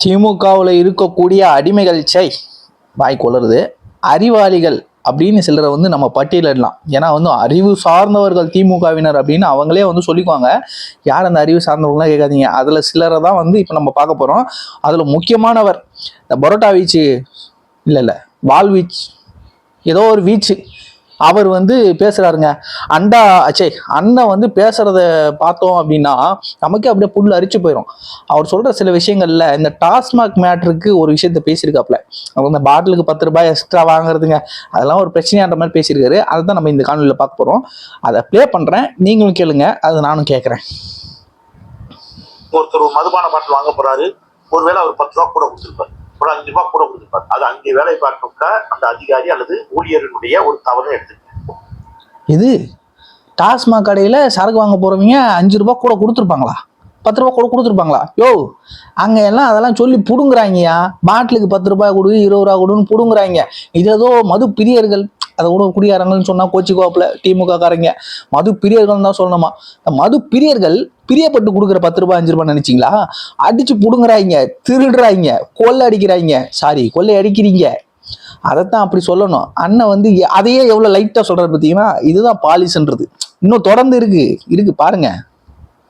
திமுகவில் இருக்கக்கூடிய அடிமைகள் சை வாய் கொளருது அறிவாளிகள் அப்படின்னு சிலரை வந்து நம்ம பட்டியலிடலாம். ஏன்னா வந்து அறிவு சார்ந்தவர்கள் திமுகவினர் அப்படின்னு அவங்களே வந்து சொல்லிக்குவாங்க. யார் அந்த அறிவு சார்ந்தவங்களாம் கேட்காதீங்க. அதில் சிலரை தான் வந்து இப்போ நம்ம பார்க்க போகிறோம் அதில் முக்கியமானவர் இந்த பரோட்டா வீச்சு இல்லை இல்லை வால் வீச் ஏதோ ஒரு வீச்சு அவர் வந்து பேசுறாருங்க. அண்டா அச்சே அண்ணன் வந்து பேசுறத பார்த்தோம் அப்படின்னா நமக்கே அப்படியே புல் அரிச்சு போயிடும் அவர் சொல்ற சில விஷயங்கள்ல இந்த டாஸ்மாக் மேட்ருக்கு ஒரு விஷயத்த பேசியிருக்காப்ல அவர் இந்த பாட்டிலுக்கு பத்து ரூபாய் எக்ஸ்ட்ரா வாங்குறதுங்க. அதெல்லாம் ஒரு பிரச்சனையான்ற மாதிரி பேசியிருக்காரு. அதை தான் நம்ம இந்த காணொலியில் பார்க்க போறோம். அதை ப்ளே பண்றேன். நீங்களும் கேளுங்க. அதை நானும் கேட்குறேன் ஒருத்தர் ஒரு மதுபான பாட்டில் வாங்க போறாரு. ஒருவேளை அவர் பத்து ரூபா கூட கொடுத்துருப்பாரு. ஒரு அஞ்சு ரூபா கூட கொடுத்துருப்பாரு அது அங்கே வேலை பார்க்க அந்த அதிகாரி அல்லது ஊழியர்களுடைய ஒரு தவறு எடுத்துக்கணும் இது டாஸ்மாக் கடையில் சரக்கு வாங்க போகிறவங்க அஞ்சு ரூபா கூட கொடுத்துருப்பாங்களா? பத்து ரூபா கூட கொடுத்துருப்பாங்களா? யோ அங்கே எல்லாம் அதெல்லாம் சொல்லி பிடுங்குறாங்கயா பாட்டிலுக்கு பத்து ரூபாய் கொடு இருபது ரூபா கொடுன்னு பிடுங்குறாங்க. இது ஏதோ மது பிரியர்கள் அதை கூட குடியாரங்கள்னு சொன்னால் கோச்சிக்கோப்பில் திமுக காரங்க மது பிரியர்கள் தான் சொல்லணுமா. மது பிரியர்கள் பிரியப்பட்டு கொடுக்குற பத்து ரூபாய் அஞ்சு ரூபாய் நினைச்சிங்களா? அடிச்சு புடுங்குறாங்க திருடுறாங்க கொள்ளை அடிக்கிறாங்க சாரி கொள்ளை அடிக்கிறீங்க அதைத்தான் அப்படி சொல்லணும். அண்ணன் வந்து அதையே எவ்வளோ லைட்டாக சொல்றது பார்த்தீங்கன்னா இதுதான் பாலிஸ்ன்றது இன்னும் தொடர்ந்து இருக்கு. இருக்கு பாருங்க.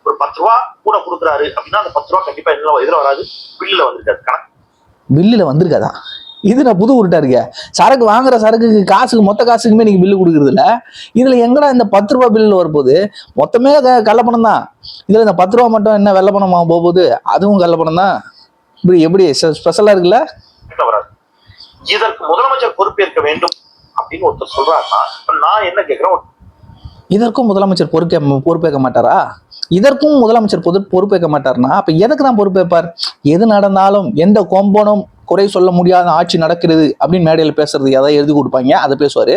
ஒரு பத்து ரூபா கூட கொடுக்குறாரு அப்படின்னா அந்த பத்து ரூபா கண்டிப்பா என்ன எதிர வராது. பில்லுல வந்திருக்காரு கணக்கு பில்லில் வந்திருக்காதா? இது நான் புது உருட்டா இருக்க. சரக்கு வாங்குற சரக்குக்கு காசுக்கு மொத்த காசுக்குமே நீங்க பில்லு கொடுக்குறது இல்ல இதுல எங்கடா இந்த பத்து ரூபா பில்லு வரப்போகுது? மொத்தமே க- கள்ளப்பணம் தான். இதுல இந்த பத்து ரூபா மட்டும் என்ன வெள்ளை பணமா போகுது? அதுவும் கள்ளப்பணம் தான். இப்படி எப்படி ஸ்பெஷலா இருக்குல்ல? இதற்கு முதலமைச்சர் பொறுப்பேற்க வேண்டும் அப்படின்னு ஒருத்தர் சொல்றாருன்னா நான் என்ன கேட்கிறேன் இதற்கும் முதலமைச்சர் பொறுக்க பொறுப்பேற்க மாட்டாரா? இதற்கும் முதலமைச்சர் பொது பொறுப்பேற்க மாட்டார்னா அப்ப எதுக்கு தான் பொறுப்பேற்பார்? எது நடந்தாலும் எந்த கொம்பனும் குறை சொல்ல முடியாத ஆட்சி நடக்கிறது அப்படின்னு மேடையில் பேசுறது எதாவது எழுதி கொடுப்பாங்க அதை பேசுவார்.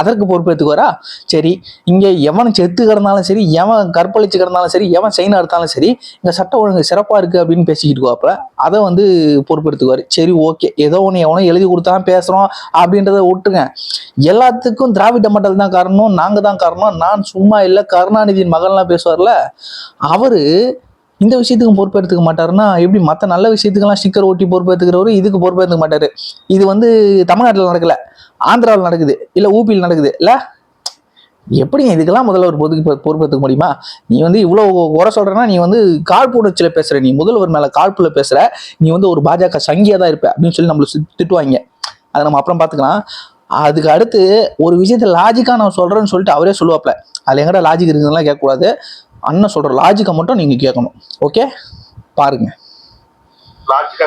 அதற்கு பொறுப்பேற்றுக்குவாரா சரி இங்கே எவன் செத்து கிடந்தாலும் சரி எவன் கற்பழிச்சு கிடந்தாலும் சரி எவன் சைனாக எடுத்தாலும் சரி இந்த சட்ட ஒழுங்கு சிறப்பாக இருக்குது அப்படின்னு பேசிக்கிட்டு இருக்காப்புல அதை வந்து பொறுப்பெடுத்துக்குவார் சரி ஓகே ஏதோ ஒன்று எவனோ எழுதி கொடுத்தா பேசுகிறோம் அப்படின்றத விட்டுருங்க. எல்லாத்துக்கும் திராவிட மண்டல் தான் காரணம் நாங்கள் தான் காரணம் நான் சும்மா இல்லை கருணாநிதியின் மகன்லாம் பேசுவார்ல அவரு இந்த விஷயத்துக்கும் பொறுப்பேற்றுக்க மாட்டாருன்னா எப்படி மற்ற நல்ல விஷயத்துக்கெல்லாம் ஸ்டிக்கர் ஓட்டி பொறுப்பேற்றுக்கிறவரு இதுக்கு பொறுப்பேற்றுக்க மாட்டாரு. இது வந்து தமிழ்நாட்டில் நடக்கல. ஆந்திராவில் நடக்குது. இல்லை ஊபியில் நடக்குது. இல்லை? எப்படிங்க இதுக்கெல்லாம் முதல்ல ஒரு பொதுக்கு பொறுப்பேற்றுக்க முடியுமா? நீ வந்து இவ்வளோ உர சொல்கிறேன்னா நீ வந்து காழ்ப்புணர்ச்சியில் பேசுகிற நீ முதல்வர் மேலே காழ்ப்புல பேசுகிற நீ வந்து ஒரு பாஜக சங்கியாக தான் இருப்ப அப்படின்னு சொல்லி நம்மளை சு- திட்டுவாங்க. அதை நம்ம அப்புறம் பார்த்துக்கலாம் அதுக்கு அடுத்து ஒரு விஷயத்த லாஜிக்காக நான் சொல்கிறேன்னு சொல்லிட்டு அவரே சொல்லுவாப்ல. அதில் எங்கடா லாஜிக் இருக்குதுலாம் கேட்கக்கூடாது. அண்ணன் சொல்ற லாஜிக்கை மட்டும் நீங்க கேட்கணும். ஓகே பாருங்க. லாஜிக்கா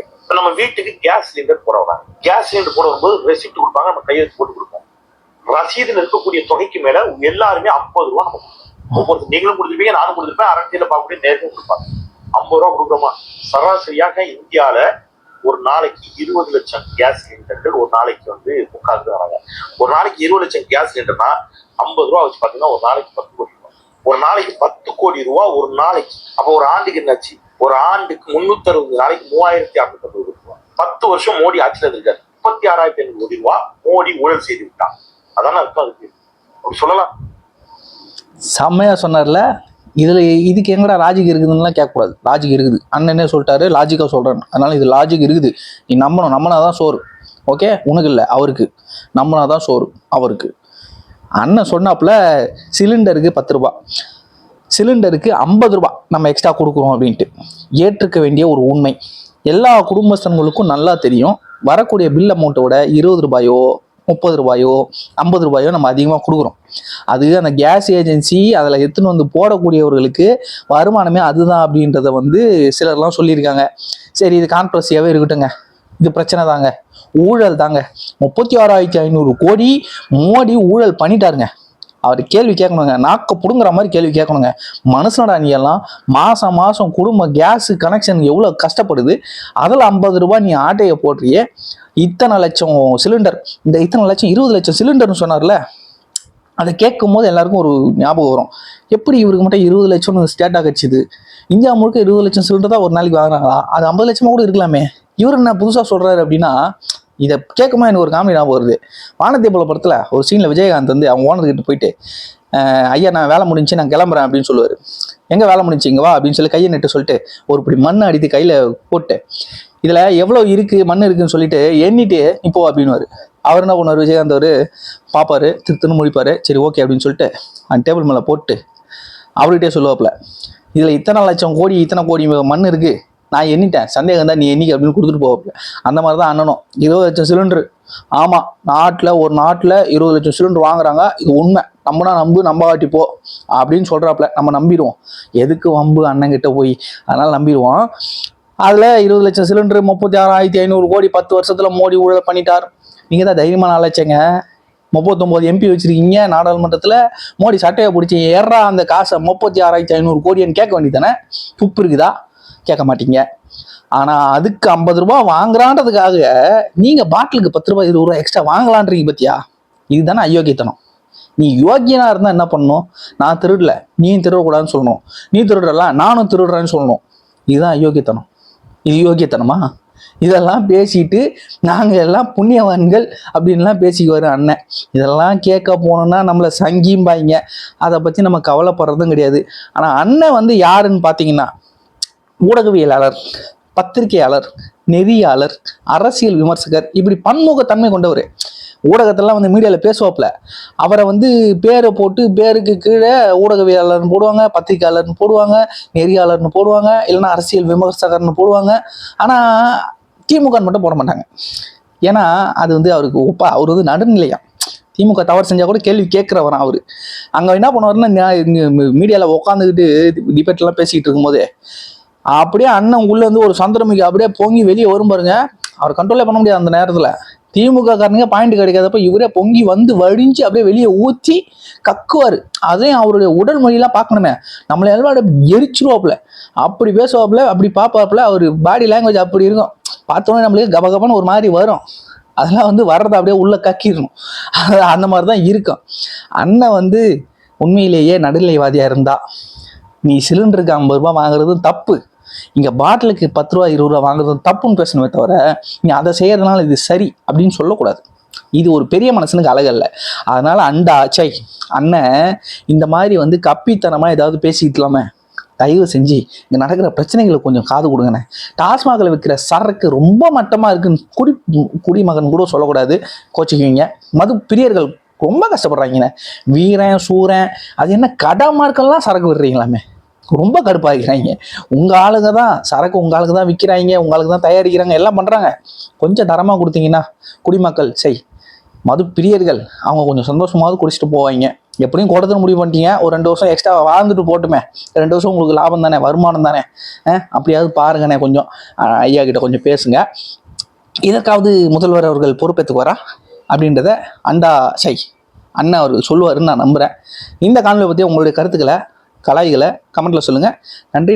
இப்போ நம்ம வீட்டுக்கு கேஸ் சிலிண்டர் போட வராங்க. கேஸ் சிலிண்டர் போட வரும்போது ரெசிப்ட் கொடுப்பாங்க நம்ம கையெழுத்து போட்டு கொடுப்போம். ரசீதுல இருக்கக்கூடிய தொகைக்கு மேல எல்லாருமே ஐம்பது ரூபா நம்ம ஒவ்வொருத்தர் நீங்களும் கொடுத்துருப்பீங்க நானும் கொடுத்துருப்பேன் அரசியல பார்க்கக்கூடிய நேரத்தில் கொடுப்பாங்க. ஐம்பது ரூபா கொடுக்குறோமா? சராசரியாக இந்தியால ஒரு நாளைக்கு இருபது லட்சம் கேஸ் சிலிண்டர்கள் ஒரு நாளைக்கு வந்து உட்காந்து வராங்க. ஒரு நாளைக்கு இருபது லட்சம் கேஸ் சிலிண்டர்னா ஐம்பது ரூபா வச்சு பார்த்தீங்கன்னா ஒரு நாளைக்கு பத்து ஒரு நாளைக்கு பத்து கோடி ரூபா ஒரு நாளைக்கு. அப்ப ஒரு ஆண்டுக்கு என்னாச்சு? ஒரு ஆண்டுக்கு முன்னூத்தி அறுபது நாளைக்கு மூவாயிரத்தி அறுநூத்தி அறுபது ரூபா. பத்து வருஷம் மோடி ஆட்சியில் இருக்காரு. முப்பத்தி ஆறாயிரத்தி ஐநூறு கோடி ரூபா மோடி ஊழல் செய்து விட்டான் அதான அர்த்தம் அதுக்கு? அப்படி சொல்லலாம். செம்மையா சொன்னார்ல. இதுல இதுக்கு எங்கடா லாஜிக் இருக்குதுன்னுலாம் கேட்கக்கூடாது. லாஜிக் இருக்குது. அண்ணனே சொல்லிட்டாரு லாஜிக்காக சொல்றேன் அதனால இது லாஜிக் இருக்குது. நீ நம்பணும். நம்பினாதான் சோறு. ஓகே உனக்கு இல்லை அவருக்கு. நம்பினாதான் சோறு அவருக்கு. அண்ணன் சொன்னாப்புல சிலிண்டருக்கு பத்து ரூபா. சிலிண்டருக்கு ஐம்பது ரூபா நம்ம எக்ஸ்ட்ரா கொடுக்குறோம் அப்படின்ட்டு. ஏற்றுக்க வேண்டிய ஒரு உண்மை. எல்லா குடும்பஸ்தன்களுக்கும் நல்லா தெரியும். வரக்கூடிய பில் அமௌண்ட்டை விட இருபது ரூபாயோ முப்பது ரூபாயோ ஐம்பது ரூபாயோ நம்ம அதிகமாக கொடுக்குறோம். அது அந்த கேஸ் ஏஜென்சி அதில் எடுத்துன்னு வந்து போடக்கூடியவர்களுக்கு வருமானமே அதுதான் அப்படின்றத வந்து சிலர்லாம் சொல்லியிருக்காங்க. சரி இது கான்ட்ரவர்சியாகவே இருக்கட்டுங்க இது பிரச்சனை தாங்க. ஊழல் தாங்க. முப்பத்தி ஆறாயிரத்தி ஐநூறு கோடி மோடி ஊழல் பண்ணிட்டாருங்க. அவர் கேள்வி கேட்கணுங்க. நாக்க புடுங்குற மாதிரி கேள்வி கேட்கணுங்க. மனுஷனடா நீ எல்லாம்? மாசம் மாசம் குடும்ப கேஸ் கனெக்ஷன் எவ்வளோ கஷ்டப்படுது? அதில் ஐம்பது ரூபாய் நீ ஆட்டையை போடுறியே இத்தனை லட்சம் சிலிண்டர் இந்த இத்தனை லட்சம் இருபது லட்சம் சிலிண்டர்னு சொன்னார்ல. அதை கேட்கும் போது எல்லாருக்கும் ஒரு ஞாபகம் வரும். எப்படி இவருக்கு மட்டும் இருபது லட்சம்னு ஸ்டேட்டாக கிடச்சிது இந்தியா முழுக்க இருபது லட்சம் சிலிண்டர் தான் ஒரு நாளைக்கு வாங்குறாங்களா? அது ஐம்பது லட்சமா கூட இருக்கலாமே. இவர் என்ன புதுசாக சொல்றாரு அப்படின்னா இதை கேட்கும்போது எனக்கு ஒரு காமெடி ஞாபகம் வருது. வானத்தீபுல படத்தில் ஒரு சீனில் விஜயகாந்த் வந்து அவங்க ஓனர்கிட்ட போயிட்டு ஐயா நான் வேலை முடிஞ்சு நான் கிளம்புறேன் அப்படின்னு சொல்லுவார். எங்கே வேலை முடிஞ்சு வா அப்படின்னு சொல்லி கையை நட்டு சொல்லிட்டு ஒரு இப்படி மண் அடித்து கையில் போட்டு இதில் எவ்வளோ இருக்குது மண் இருக்குன்னு சொல்லிட்டு எண்ணிட்டு இப்போ அப்படின்னுவார். அவர் என்ன பண்ணுவார்? விஜயகாந்த் அவர் பார்ப்பார் திருத்துன்னு முடிப்பார் சரி ஓகே அப்படின்னு சொல்லிட்டு அந்த டேபிள் மேலே போட்டு அவர்கிட்டே சொல்லுவாப்புல இதில் இத்தனை லட்சம் கோடி இத்தனை கோடி மண் இருக்குது நான் எண்ணிட்டேன். சந்தேகம் தான் நீ எண்ணிக்க அப்படின்னு கொடுத்துட்டு போவோம் அந்த மாதிரி தான் அண்ணனும். இருபது லட்சம் சிலிண்டர் ஆமாம் நாட்டில் ஒரு நாட்டில் இருபது லட்சம் சிலிண்டர் வாங்குறாங்க. இது உண்மை. நம்மனா நம்பு நம்ப காட்டி போ அப்படின்னு சொல்கிறாப்புல நம்ம நம்பிடுவோம். எதுக்கு வம்பு அண்ணங்கிட்ட போய்? அதனால் நம்பிடுவோம். அதில் இருபது லட்சம் சிலிண்டர் முப்பத்தி ஆறாயிரத்தி ஐநூறு கோடி பத்து வருஷத்தில் மோடி ஊழல் பண்ணிட்டார். நீங்கள் தான் தைரியமாக ஆளாச்சேங்க முப்பத்தொம்போது எம்பி வச்சுருக்கீங்க நாடாளுமன்றத்தில். மோடி சட்டையை பிடிச்சி ஏறா அந்த காசை முப்பத்தி ஆறாயிரத்தி ஐநூறு கோடின்னு கேட்க வேண்டியதானே துப்பு இருக்குதா? கேட்க மாட்டீங்க ஆனால் அதுக்கு ஐம்பது ரூபா வாங்குறான்றதுக்காக நீங்கள் பாட்டிலுக்கு பத்து ரூபாய் இருபது ரூபா எக்ஸ்ட்ரா வாங்கலான்றீங்க பத்தியா? இதுதானே அயோக்கியத்தனம். நீ யோக்கியனா இருந்தால் என்ன பண்ணணும்? நான் திருடல நீ திருடக்கூடாதுன்னு சொல்லணும். நீ திருடுறல நானும் திருடுறேன்னு சொல்லணும். இதுதான் அயோக்கியத்தனம். இது யோக்கியத்தனமா? இதெல்லாம் பேசிட்டு நாங்கள் எல்லாம் புண்ணியவான்கள் அப்படின்லாம் பேசிக்குவாரு அண்ணன். இதெல்லாம் கேட்க போனோம்னா நம்மளை சங்கியும் பாய்ங்க அதை பற்றி நம்ம கவலைப்படுறதும் கிடையாது. ஆனால் அண்ணன் வந்து யாருன்னு பார்த்தீங்கன்னா ஊடகவியலாளர் பத்திரிகையாளர் நெறியாளர் அரசியல் விமர்சகர் இப்படி பன்முகத்தன்மை கொண்டவர். ஊடகத்தெல்லாம் வந்து மீடியாவில் பேசுவாப்புல. அவரை வந்து பேரை போட்டு பேருக்கு கீழே ஊடகவியலாளர்னு போடுவாங்க பத்திரிகையாளர்னு போடுவாங்க நெறியாளர்னு போடுவாங்க இல்லைன்னா அரசியல் விமர்சகர்னு போடுவாங்க. ஆனால் திமுகன்னு மட்டும் போட மாட்டாங்க. ஏன்னா அது வந்து அவருக்கு ஒப்பா அவர் வந்து நடுநிலையா திமுக தவறு செஞ்சால் கூட கேள்வி கேட்குறவரான் அவர். அங்கே என்ன பண்ணுவாருன்னா மீடியாவில் உட்காந்துக்கிட்டு டிபேட்லாம் பேசிக்கிட்டு இருக்கும்போது அப்படியே அண்ணன் உள்ள இருந்து ஒரு சந்திரமுகி அப்படியே பொங்கி வெளியே வரும் பாருங்க. அவர் கண்ட்ரோலே பண்ண முடியாது அந்த நேரத்தில். திமுக காரனுங்க பாயிண்ட் கிடைக்காதப்ப இவரே பொங்கி வந்து வடிஞ்சு அப்படியே வெளியே ஊற்றி கக்குவார். அதையும் அவருடைய உடல் மொழியெல்லாம் பார்க்கணுமே. நம்மளை எல்லாம் எரிச்சிருவாப்புல. அப்படி பேசுவாப்புல அப்படி பார்ப்பாப்புல. அவர் பாடி லாங்குவேஜ் அப்படி இருக்கும். பார்த்தோன்னே நம்மளுக்கு கபகபன்னு ஒரு மாதிரி வரும். அதெல்லாம் வந்து வர்றதை அப்படியே உள்ள கக்கிடணும். அது அந்த மாதிரி தான் இருக்கும். அண்ணன் வந்து உண்மையிலேயே நடுநிலைவாதியாக இருந்தா. நீ சிலிண்டருக்கு ஐம்பது ரூபாய் வாங்குறது தப்பு. இங்கே பாட்டிலுக்கு பத்து ரூபா இருபது ரூபா வாங்குறது தப்புன்னு பேசணுமே தவிர நீ அதை செய்கிறதுனால இது சரி அப்படின்னு சொல்லக்கூடாது. இது ஒரு பெரிய மனசனுக்கு அழகல்ல அதனால அண்டா சை அண்ணன் இந்த மாதிரி வந்து கப்பித்தனமாக ஏதாவது பேசிக்கலாமே. தயவு செஞ்சு இங்கே நடக்கிற பிரச்சனைகளுக்கு கொஞ்சம் காது கொடுங்கண்ணே. டாஸ்மாகில் விற்கிற சரக்கு ரொம்ப மட்டமாக இருக்குன்னு குடி குடிமகன் கூட சொல்லக்கூடாது. கோச்சிக்குவீங்க. மது பிரியர்கள் ரொம்ப கஷ்டப்படுறாங்கண்ணே. வீரன் சூரன் அது என்ன கடை மார்க்கெல்லாம் சரக்கு விடுறீங்களாமே. ரொம்ப கடுப்பாகிறாங்க உங்கள் ஆளுங்க தான் சரக்கு உங்கள் ஆளுக்கு தான் விற்கிறாங்க உங்களுக்கு தான் தயாரிக்கிறாங்க எல்லாம் பண்ணுறாங்க கொஞ்சம் தரமாக கொடுத்தீங்கன்னா குடிமக்கள் செய் மது பிரியர்கள் அவங்க கொஞ்சம் சந்தோஷமாவது குடிச்சிட்டு போவாங்க. எப்படியும் கூடத்தில் முடிவு பண்ணிட்டீங்க ஒரு ரெண்டு வருஷம் எக்ஸ்ட்ரா வாழ்ந்துட்டு போட்டுமே. ரெண்டு வருஷம் உங்களுக்கு லாபம் தானே வருமானம் தானே? அப்படியாவது பாருங்கண்ணே கொஞ்சம். ஐயா கிட்ட கொஞ்சம் பேசுங்க. இதற்காவது முதல்வர் அவர்கள் பொறுப்பேற்றுக்குவாரா அப்படின்றத அண்டா சை அண்ணா அவர்கள் சொல்லுவாருன்னு நான் நம்புகிறேன் இந்த காணொலியை பற்றி உங்களுடைய கருத்துக்களை கலாய்களை கமெண்ட்டில் சொல்லுங்கள் நன்றி.